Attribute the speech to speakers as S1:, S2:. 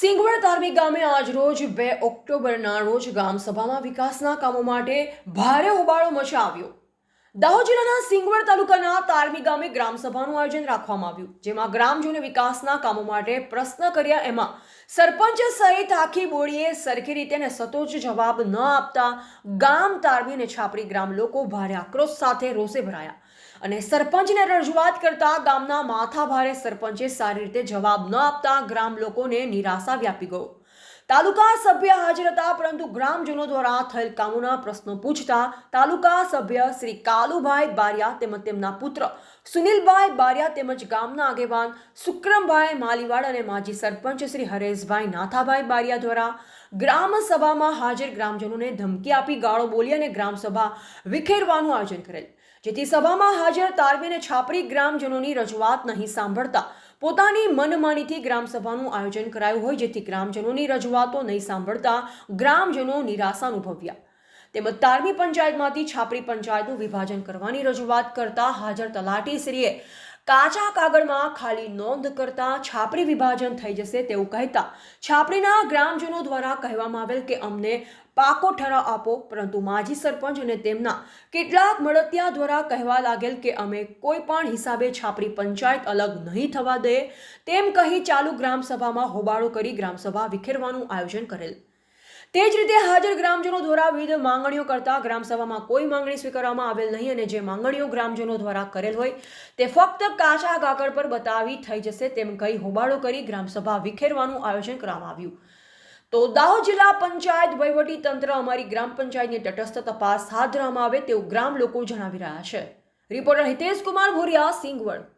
S1: સિંગવડ ધાર્મિક ગામે આજરોજ બે ઓક્ટોબરના રોજ ગામ સભામાં વિકાસના કામો માટે ભારે હોબાળો મચાવ્યો. દાહોદ જિલ્લાના સિંગવડ તાલુકાના તારમી ગામે ગ્રામસભાનું આયોજન રાખવામાં આવ્યું, જેમાં ગ્રામજનોને વિકાસના કામો માટે પ્રશ્ન કર્યા. એમાં સરપંચ સહિત આખી બોડીએ સરખી રીતે અને સતોચ જવાબ ન આપતા ગામ તારમી અને છાપરી ગ્રામ લોકો ભારે આક્રોશ સાથે રોષે ભરાયા અને સરપંચને રજૂઆત કરતા ગામના માથા ભારે સરપંચે સારી રીતે જવાબ ન આપતા ગ્રામ લોકોને નિરાશા વ્યાપી ગયો. તાલુકા સભ્ય હાજર હતા, પરંતુ ગ્રામજનો દ્વારા થયેલ કામોના પ્રશ્નો પૂછતા તાલુકા સભ્ય શ્રી કાલુભાઈ બારિયા તેમજ તેમના પુત્ર સુનિલભાઈ બારિયા તેમજ ગામના આગેવાન સુક્રમભાઈ માલીવાડ અને માજી સરપંચ શ્રી હરેશભાઈ નાથાભાઈ બારિયા દ્વારા ગ્રામસભામાં હાજર ગ્રામજનોને ધમકી આપી ગાળો બોલી અને ગ્રામસભા વિખેરવાનું આયોજન કરેલ. જેથી સભામાં હાજર તારવી અને છાપરી ગ્રામજનોની રજૂઆત નહીં સાંભળતા પોતાની મનમાનીથી ગ્રામસભાનું આયોજન કરાયું હોય જેથી ગ્રામજનોની રજૂઆતો નહીં સાંભળતા ગ્રામજનો નિરાશા અનુભવ્યા. તેમજ તારમી પંચાયતમાંથી છાપરી પંચાયતનું વિભાજન કરવાની રજૂઆત કરતા હાજર તલાટીશ્રીએ કાચા કાગળમાં ખાલી નોંધ કરતા છાપરી વિભાજન થઈ જશે તેવું કહેતા છાપરીના ગ્રામજનો દ્વારા કહેવામાં આવેલ કે અમને પાકો ઠરાવ આપો, પરંતુ માજી સરપંચ અને તેમના કેટલાક મળતિયા દ્વારા કહેવા લાગેલ કે અમે કોઈ પણ હિસાબે છાપરી પંચાયત અલગ નહીં થવા દે, તેમ કહી ચાલુ ગ્રામસભામાં હોબાળો કરી ગ્રામસભા વિખેરવાનું આયોજન કરેલ. તે જ રીતે હાજર ગ્રામજનો દ્વારા વિવિધ માંગણીઓ કરતા ગ્રામસભામાં કોઈ માંગણી સ્વીકારવામાં આવેલ નહીં અને જે માંગણીઓ ગ્રામજનો દ્વારા કરેલ હોય તે ફક્ત કાચા કાગળ પર બતાવી થઈ જશે તેમ કહી હોબાળો કરી ગ્રામસભા વિખેરવાનું આયોજન કરવામાં આવ્યું. તો દાહોદ જિલ્લા પંચાયત વહીવટી તંત્ર અમારી ગ્રામ પંચાયતની તટસ્થ તપાસ હાથ ધરવામાં આવે તેવું ગ્રામ લોકો જણાવી રહ્યા છે. રિપોર્ટર હિતેશ કુમાર ભુરિયા સિંગવડ.